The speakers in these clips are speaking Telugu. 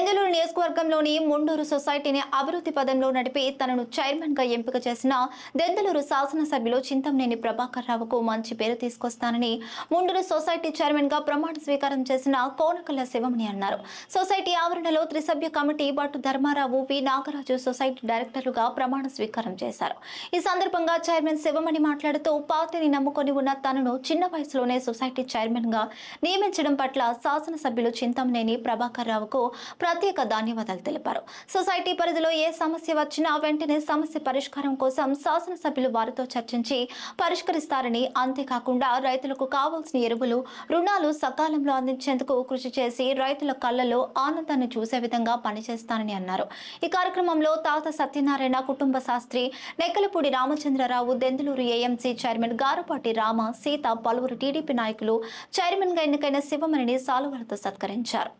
బెంగళూరు నియోజకవర్గంలోని ముండూరు సొసైటీని అభివృద్ధి పదంలో నడిపి తనను చైర్మన్గా ఎంపిక చేసిన దెందలూరు శాసనసభ్యులు చింతంనేని ప్రభాకర్ రావుకు మంచి పేరు తీసుకొస్తానని ముండూరు సొసైటీ చైర్మన్గా ప్రమాణ స్వీకారం చేసిన కోనకల్ల శివమణి అన్నారు. సొసైటీ ఆవరణలో త్రిసభ్య committee Battu Dharmarao V. Nagaraju society డైరెక్టర్లుగా ప్రమాణ స్వీకారం చేశారు. ఈ సందర్భంగా చైర్మన్ శివమణి మాట్లాడుతూ పార్టీని నమ్ముకొని ఉన్న తనను చిన్న వయసులోనే సొసైటీ చైర్మన్గా నియమించడం పట్ల శాసనసభ్యులు చింతంనేని ప్రభాకర్ రావుకు ప్రత్యేక ధన్యవాదాలు తెలిపారు. సొసైటీ పరిధిలో ఏ సమస్య వచ్చినా వెంటనే సమస్య పరిష్కారం కోసం శాసనసభ్యులు వారితో చర్చించి పరిష్కరిస్తారని అంతేకాకుండా రైతులకు కావాల్సిన ఎరువులు రుణాలు సకాలంలో అందించేందుకు కృషి చేసి రైతుల కళ్ళలో ఆనందాన్ని చూసే విధంగా పనిచేస్తానని అన్నారు. ఈ కార్యక్రమంలో తాత సత్యనారాయణ కుటుంబ శాస్త్రి నెక్కలపూడి రామచంద్రరావు దెందులూరు ఏఎంసీ చైర్మన్ గారపాటి రామ సీత పలువురు టీడీపీ నాయకులు చైర్మన్గా ఎన్నికైన శివమణిని సాలువలతో సత్కరించారు.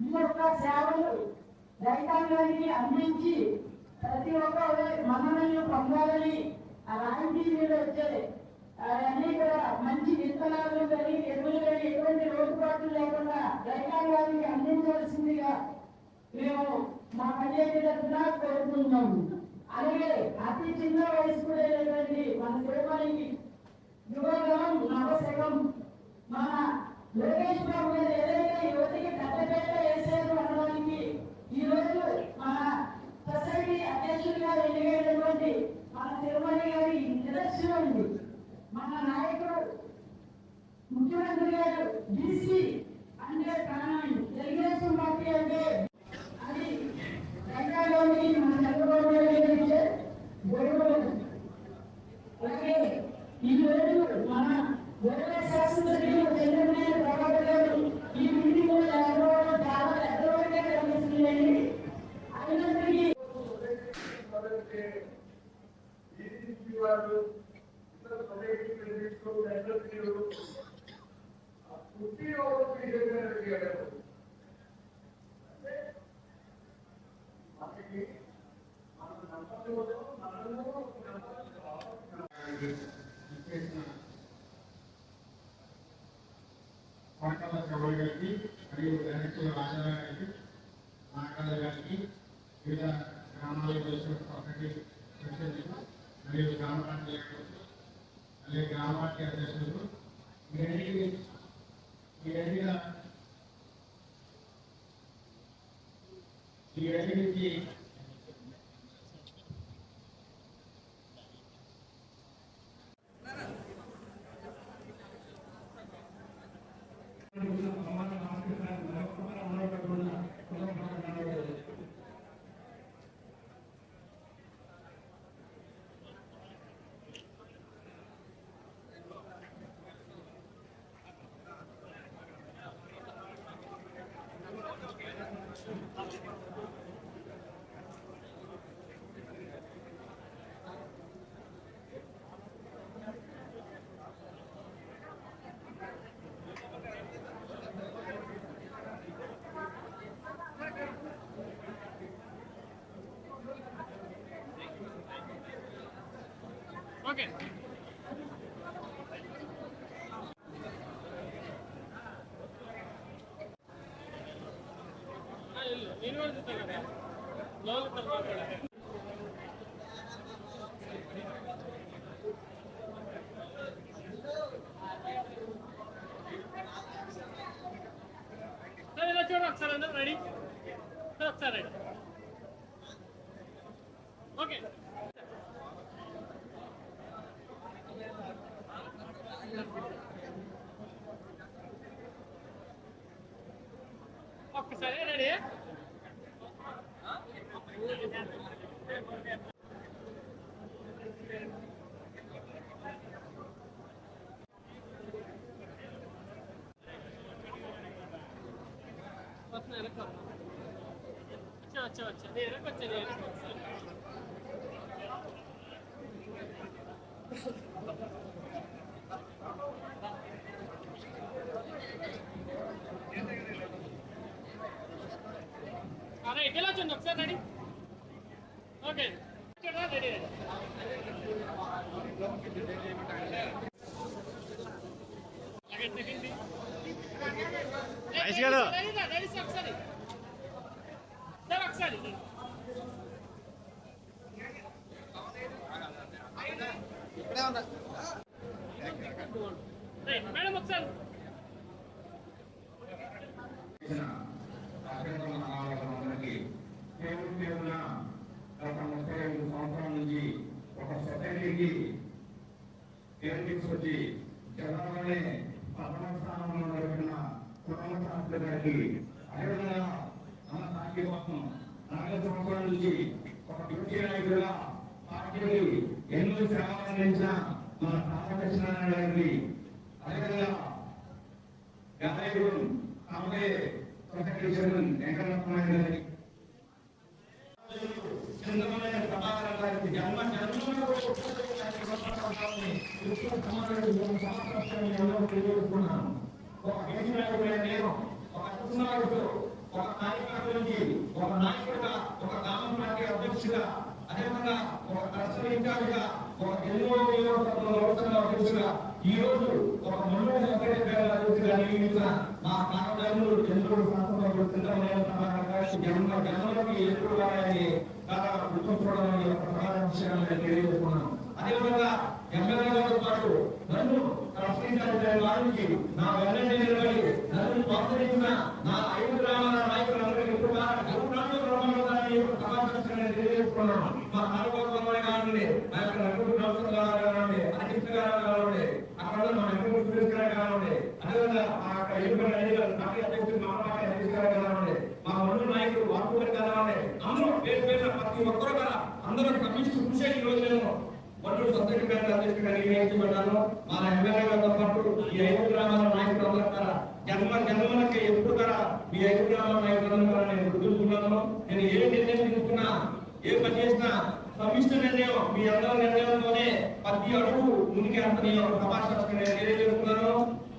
ఈ యొక్క సేవలు రైతాంగానికి అందించి ప్రతి ఒక్క మన్ననలు పొందాలని ఆ మీద వచ్చే అనేక మంచి విత్తనాలు కానీ ఎరువులు కానీ ఎటువంటి లోటుపాట్లు లేకుండా రైతాంగానికి అందించవలసిందిగా మేము మా పంచాయతీ తరఫున కోరుకుంటున్నాము అలాగే అతి చిన్న వయసు కూడా మన తిరుమలకి యువగం నవశకం మన లోకేష్ బాబు గారు ఏదైతే యువతికి పెద్ద పెద్దపేట వేశారు అనడానికి ఈ రోజు మన సొసైటీ అధ్యక్షుడిగా ఎన్నికైనటువంటి మన తిరుమల గారి నిదర్శనం ఉంది మన నాయకుడు ముఖ్యమంత్రి గారు బీసీ అంటే ప్రాణం తెలుగుదేశం పార్టీ అంటే అది రంగాలోని మన చంద్రబాబు గారు ఇచ్చే గొడవలు. అలాగే ఈ రోజు మన గొడవ శాసనసభ్యులు చంద్రబాబు వాళ్ళు ఇతర సొసైటీ క్రెడిట్స్ ఎన్ఎస్సీలు పుట్టి ఓవర్ అంటే మనకి మన నమ్మకంలో మనము కోటల శ్రవణ్ గారికి మరియు రాజారావు గారికి నాగాల గారికి వివిధ గ్రామాలకు వచ్చిన సొసైటీ ప్రెసిడెంట్లు మరియు గ్రామ పార్టీ అధ్యక్షులు మరియు గ్రామ పార్టీ అధ్యక్షులు వీరడికి వీరడిగా వీరడికి ఓకే నేను కూడా చూస్తాను కదా లోపల తర్వాత సరే ఇలా అందరూ రెడీ సరే ఒకసారి రెడీ? ఓకే. రెడీ వస్తున్నా. వచ్చా వచ్చా వచ్చా నేను వెనక్కి వచ్చా నేను వెనక్కి ఒకసారి అరే ఇట్లా చూడండి ఒకసారి రెడీ ఓకే చూడండి రెడీ రెడీ మహేష్ గారు. రెడీ రెడీ ఒకసారి రైట్ మేడం ఒకసారి చేసిన అభ్యర్థుల నాయకులందరికీ పేరు పేరున గత ముప్పై ఐదు సంవత్సరాల నుంచి ఒక పేరు తీసుకొచ్చి జిల్లాలోనే ప్రథమ స్థానంలో నడిపిన కుటుంబ శాస్త్రి గారికి అదేవిధంగా మన పార్టీ కోసం నలభై సంవత్సరాల నుంచి ఒక డ్యూటీ నాయకుడిగా పార్టీకి ఎన్నో సేవలు అందించిన మన రామకృష్ణారాయణ గారికి అదేవిధంగా గాయకుడు అలాగే సొసైటీ చైర్మన్ వెంకటరత్నారాయణ గారికి. చంద్రబాబు ప్రభాకర్ గారికి జన్మ జన్మలో తెలియజేస్తున్నాను ఒక దేశ నాయకుడైన నేను ఒక అసనాయకుడు ఒక నాయకుడి ఒక నాయకుడిగా ఒక గ్రామ పార్టీ అధ్యక్షుడిగా అదేవిధంగా ఒక ఇన్ఛార్జిగా ఒక ఎన్నో నియోజకవర్గంలో అధ్యక్షుడిగా ఈ రోజు ఒక మండల సెక్రటరీ నియమించిన చంద్రుడు జన్మ గుర్తుంచుకోవడం విషయాన్ని తెలియజేస్తున్నాను అదేవిధంగా ఎమ్మెల్యే గారితో పాటు నన్ను ప్రశ్నించాల్సిన వారికి నా వెన్నెండి నిలబడి నన్ను ప్రోత్సహించిన నా ఐదు గ్రామాల నాయకులందరికీ కూడా గౌరవాన్ని బ్రహ్మాండాన్ని సమాచారం తెలియజేసుకున్నాను మా నాలుగోత్సవం కానివ్వండి మా యొక్క నలుగురు నలుగురు కానివ్వండి అనిపిస్తు కానివ్వండి అక్కడ మా నలుగురు సురేష్ కానివ్వండి అదేవిధంగా మా యొక్క ఎన్నికల అధికారులు పార్టీ అధ్యక్షుడు మా పార్టీ అధ్యక్షుడు కానివ్వండి మా మండల నాయకులు అందరూ పేరు పేరున ప్రతి ఒక్కరు కూడా అందరూ సమిష్టి ఈ రోజు నేను మండల సొసైటీ గారి అధ్యక్షుడిగా నియమించబడ్డాను. మా ఎమ్మెల్యే గారితో పాటు ఈ ఐదు గ్రామాల నాయకులు అందరూ కూడా జన్మ జన్మలకి ఎప్పుడు కూడా ఈ ఐదు గ్రామాల నాయకులందరూ కూడా నేను గుర్తుంచుకున్నాను నేను ఏ నిర్ణయం తీసుకున్నా ఏ పని చేసినా సమిష్టి నిర్ణయం మీ అందరి నిర్ణయంతోనే ప్రతి అడుగు ముందుకే అంతని సమాచారం నేను తెలియజేస్తున్నాను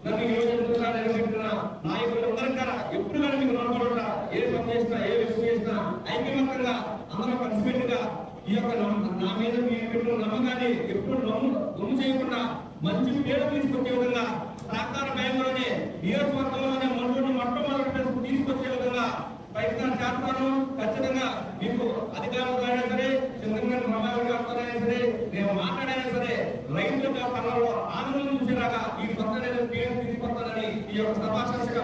నన్ను ఈ రోజు ఎందుకుగా నిలబెట్టిన నాయకులందరూ కూడా ఎప్పుడు కానీ మీకు రుణపడరా ఏ పని చేసినా ఏ విషయం చేసినా ఐక్యమత్యంగా అందరూ కలిసిపెట్టుగా ఈ యొక్క నమ్మ- నా మీద మీ పెట్టిన నమ్మకాన్ని ఎప్పుడు నమ్ము నమ్ము చేయకుండా మంచి పేరు తీసుకొచ్చే విధంగా సహకార బ్యాంకులోనే నియోజకవర్గంలోనే మనోడు మొట్టమొదటి తీసుకొచ్చే విధంగా ప్రయత్నాలు చేస్తాను ఖచ్చితంగా మీకు అధికారులతో అయినా సరే చంద్రబాబు ప్రభాకర్ గారితో అయినా సరే మేము మాట్లాడైనా సరే రైతుల తనలో ఆందోళన చూసేలాగా ఈ కొత్త నేను పేరు తీసుకొస్తానని ఈ యొక్క సమాచారంగా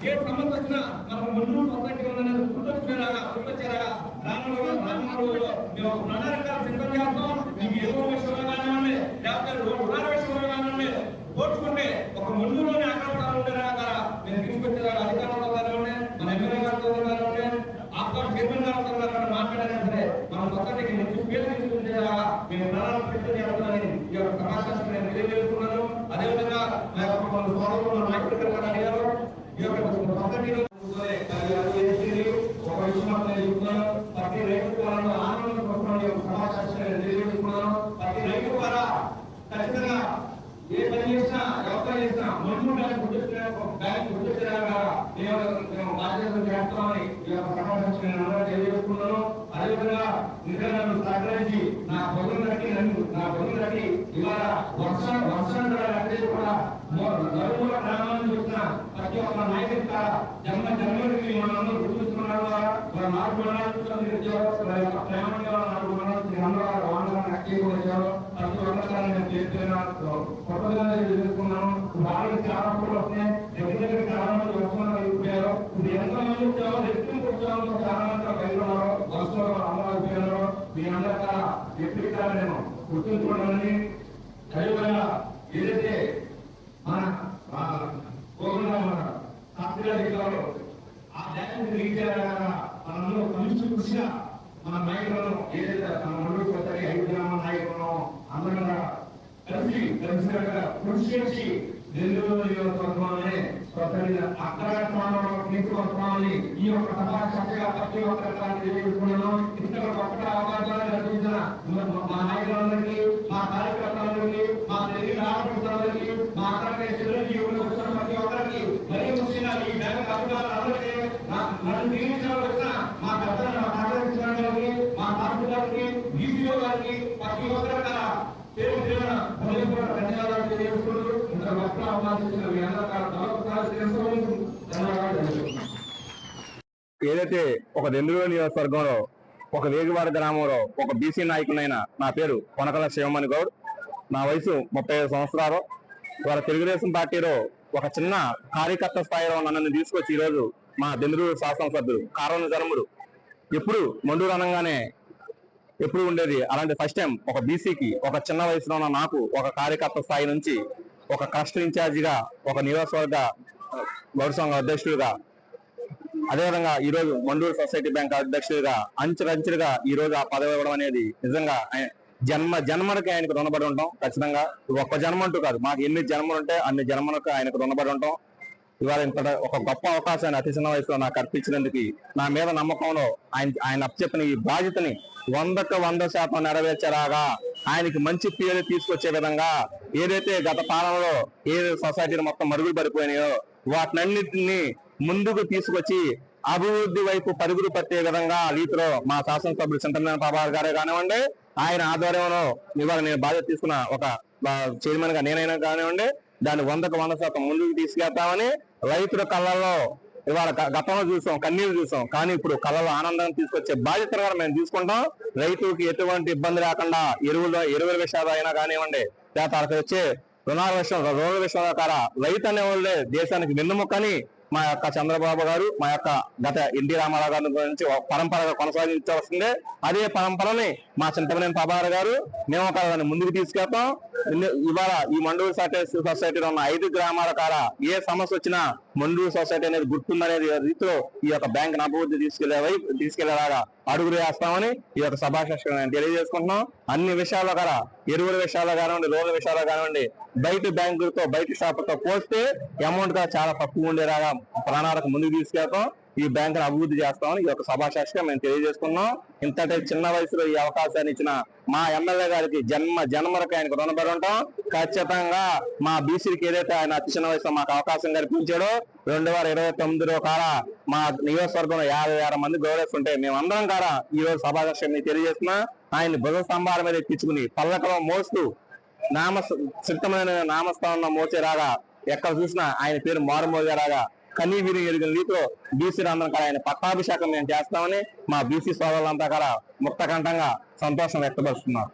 ఏ సమస్య వచ్చినా మనకు ముందు సొసైటీ ఉందని గుర్తొచ్చేలాగా గుర్తొచ్చేలాగా రానున్న రానున్న రోజుల్లో మేము ఒక ప్రణాళిక సిద్ధం చేస్తాం. మీకు ఏదో విషయంలో కానివ్వండి లేకపోతే రుణాల విషయంలో కానివ్వండి కోరుకుంటే ఒక ముందులోనే ఆకాశాలు ఉండేలాగా మేము తీసుకొచ్చేలా అధికారులతో కానివ్వండి మన ఎమ్మెల్యే గారితో కానివ్వండి ఆత్మ చైర్మన్ గారితో కానివ్వండి మాట్లాడైనా సరే మన సొసైటీకి మంచి పేరు తీసుకుంటేలా మేము ప్రణాళిక పెట్టి చేస్తామని ఈ యొక్క సమాచారం నేను తెలియజేస్తున్నాను అదేవిధంగా మా యొక్క మన సోదరులు నాయకులు గారు అడిగారు ఈ యొక్క సొసైటీలో కూర్చొని కార్యాలు చేసింది ఒక విషయం మాత్రం నేను చెప్తున్నాను ప్రతి రైతు ఆనందం కోసం సమాచారం తెలియజేస్తున్నాను ప్రతి రైతు ద్వారా ఖచ్చితంగా ఏ పని చేసినా ఎవరు చేసినా ముందు బ్యాంక్ బ్యాంక్ గుర్తొచ్చేలాగా మేము బాధ్యతలు చేస్తామని ఈ యొక్క సమావేశం తెలియజేస్తున్నాను అదేవిధంగా నిజంగా నన్ను సహకరించి నా పొలం నటి నన్ను నా పొలం కట్టి ఇవాళ వర్షం వర్షం కూడా మో- నలుగురు చూసిన ప్రతి ఒక్క నాయకుడి ద్వారా జన్మ గుర్తుంచుకున్నారు నాలుగు మండలాలు నాలుగు మండలాలు అందరూ వాహనాలను వచ్చారు ప్రతి ఒక్కసారి నేను చేస్తున్నాను కొత్తగా వాళ్ళకి చాలా కూడా వస్తున్నాయి. దగ్గర చాలా మంది వస్తున్నారు అయిపోయారు ఎంత మంది చాలా మంది వస్తున్నారు మీ ఎప్పుడు నేను ఏదైతే మన గోగుండా మన శాస్త్రీయ జిల్లాలో ఆ డ్యామ్ రీచ్ అయ్యేలాగా మనందరూ కమిషి కృషిగా మన నాయకులను ఏదైతే మన మండలి కొత్తగా ఐదు గ్రామ నాయకులను అందరూ కూడా కలిసి కలిసినట్టుగా కృషి చేసి నెల్లూరు నియోజకవర్గంలోనే స్వతంత్ర అక్కడ స్థానంలో తీసుకొస్తామని ఈ యొక్క సభా చక్కగా ప్రతి ఒక్కరికి తెలియజేసుకున్నాను ఇంత గొప్ప అవకాశాలు కల్పించిన మా- మా నాయకులందరికీ మా కార్యకర్తలందరికీ మా తెలుగు ఆడపిల్లలందరికీ మా అక్కడ చిరంజీవులు వచ్చిన ప్రతి ఒక్కరికి మరీ ముఖ్యంగా ఈ బ్యాంక్ అధికారులందరికీ నా- నన్ను నియమించిన వచ్చిన మా పెద్దలు మా కార్యదర్శి గారికి మా కార్మికులకి బీసీఓ గారికి ప్రతి ఒక్కరికి పేరు పేరున హృదయపూర్వక ధన్యవాదాలు తెలియజేసుకుంటూ ఇంత గొప్ప అవకాశం ఇచ్చిన మీ అందరికీ మరొకసారి తెలుసుకోవడానికి ధన్యవాదాలు తెలియజేస్తున్నాను ఏదైతే ఒక దెందులూరు నియోజకవర్గంలో ఒక వేగివాడ గ్రామంలో ఒక బీసీ నాయకునైన నా పేరు కొనకల శివమణి గౌడ్. నా వయసు ముప్పై ఐదు సంవత్సరాలు. వారి తెలుగుదేశం పార్టీలో ఒక చిన్న కార్యకర్త స్థాయిలో నన్ను తీసుకొచ్చి ఈరోజు మా దెందులూరు శాసనసభ్యులు కారణ జనముడు ఎప్పుడు మండూరు అనగానే ఎప్పుడు ఉండేది. అలాంటి ఫస్ట్ టైం ఒక బీసీకి ఒక చిన్న వయసులో ఉన్న నాకు ఒక కార్యకర్త స్థాయి నుంచి ఒక కష్ట ఇన్ఛార్జిగా ఒక నియోజకవర్గ గౌరవ సంఘ అధ్యక్షుడిగా అదేవిధంగా ఈరోజు మండూరు సొసైటీ బ్యాంక్ అధ్యక్షుడిగా అంచెలంచెలుగా ఈ రోజు ఆ పదవి ఇవ్వడం అనేది నిజంగా ఆయన- జన్మ జన్మలకి ఆయనకు రుణపడి ఉంటాం ఖచ్చితంగా. ఒక్క జన్మ అంటూ కాదు మాకు ఎన్ని జన్మలు ఉంటే అన్ని జన్మలకు ఆయనకు రుణపడి ఉంటాం. ఇవాళ ఇంత ఒక గొప్ప అవకాశాన్ని అతి చిన్న వయసులో నాకు అర్పించినందుకు నా మీద నమ్మకంలో ఆయన ఆయన అప్పచెప్పిన ఈ బాధ్యతని వందకు వంద శాతం నెరవేర్చరాగా ఆయనకి మంచి పేరు తీసుకొచ్చే విధంగా ఏదైతే గత పాలనలో ఏ సొసైటీలు మొత్తం మరుగులు పడిపోయినాయో వాటినన్నిటిని ముందుకు తీసుకొచ్చి అభివృద్ధి వైపు పరుగులు పట్టే విధంగా రీతిలో మా శాసనసభ్యులు చింతమనేని ప్రభాకర్ గారే కానివ్వండి ఆయన ఆధ్వర్యంలో ఇవాళ నేను బాధ్యత తీసుకున్న ఒక చైర్మన్గా నేనైనా కానివ్వండి దాన్ని వందకు వంద శాతం ముందుకు తీసుకెళ్తామని రైతుల కళ్ళల్లో ఇవాళ గతంలో చూసాం కన్నీరు చూసాం. కానీ ఇప్పుడు కళ్ళలో ఆనందం తీసుకొచ్చే బాధ్యత కూడా మేము తీసుకుంటాం. రైతుకి ఎటువంటి ఇబ్బంది లేకుండా ఎరువులు ఎరువుల విషయాలు అయినా కానివ్వండి లేకపోతే వాళ్ళకి వచ్చే రుణాల విషయం రోడ్ల విషయంలో కారా రైతు అనేవాళ్ళే దేశానికి వెన్నుముక్కని మా యొక్క చంద్రబాబు గారు మా యొక్క గత ఎన్టీ రామారావు గారి గురించి ఒక పరంపరగా కొనసాగించవలసిందే. అదే పరంపరని మా చింతమనేని ప్రభాకర్ గారు మేము ముందుకు తీసుకెళ్తాం. ఇవాళ ఈ మండూరు సొసైటీ సొసైటీలో ఉన్న ఐదు గ్రామాల కాడ ఏ సమస్య వచ్చినా మండూరు సొసైటీ అనేది గుర్తుందనేది రీతిలో ఈ యొక్క బ్యాంక్ అభివృద్ధి తీసుకెళ్ళే వైపు తీసుకెళ్ళేలాగా అడుగులు వేస్తామని ఈ యొక్క సభాషణ తెలియజేసుకుంటున్నాం. అన్ని విషయాల్లో కదా ఎరువుల విషయాల్లో కానివ్వండి లోన్ల విషయాల్లో కానివ్వండి బయట బ్యాంకులతో బయట షాపులతో పోస్తే అమౌంట్గా చాలా తక్కువ ఉండేలాగా ప్రాణాలకు ముందుకు తీసుకెళ్తాం. ఈ బ్యాంకును అభివృద్ధి చేస్తామని ఈ యొక్క సభాషాషిగా మేము తెలియజేసుకున్నాం. ఇంతటి చిన్న వయసులో ఈ అవకాశాన్ని ఇచ్చిన మా ఎమ్మెల్యే గారికి జన్మ జన్మరకు ఆయనకు రుణపడి ఉంటాం. ఖచ్చితంగా మా బీసీకి ఏదైతే ఆయన అతి చిన్న వయసులో మాకు అవకాశం కల్పించాడో రెండు వేల ఇరవై తొమ్మిదిలో కాడ మా నియోజకవర్గంలో యాభై ఆరు మంది గౌరవిస్తుంటే మేమందరం కాడ ఈ రోజు సభాషం తెలియజేస్తున్నా. ఆయన భుజ స్తంభాల మీద ఎక్కించుకుని పల్లకలో మోస్తూ నామ సిద్ధమైన నామస్థానంలో మోచేరాగా ఎక్కడ చూసినా ఆయన పేరు మారుమోగేలాగా కనీ వీరి ఎరుగిన రీతిలో బీసీ అందరం కూడా ఆయన పట్టాభిషేకం మేము చేస్తామని మా బీసీ సోదరులంతా కూడా ముక్తకంఠంగా సంతోషం వ్యక్తపరుస్తున్నారు.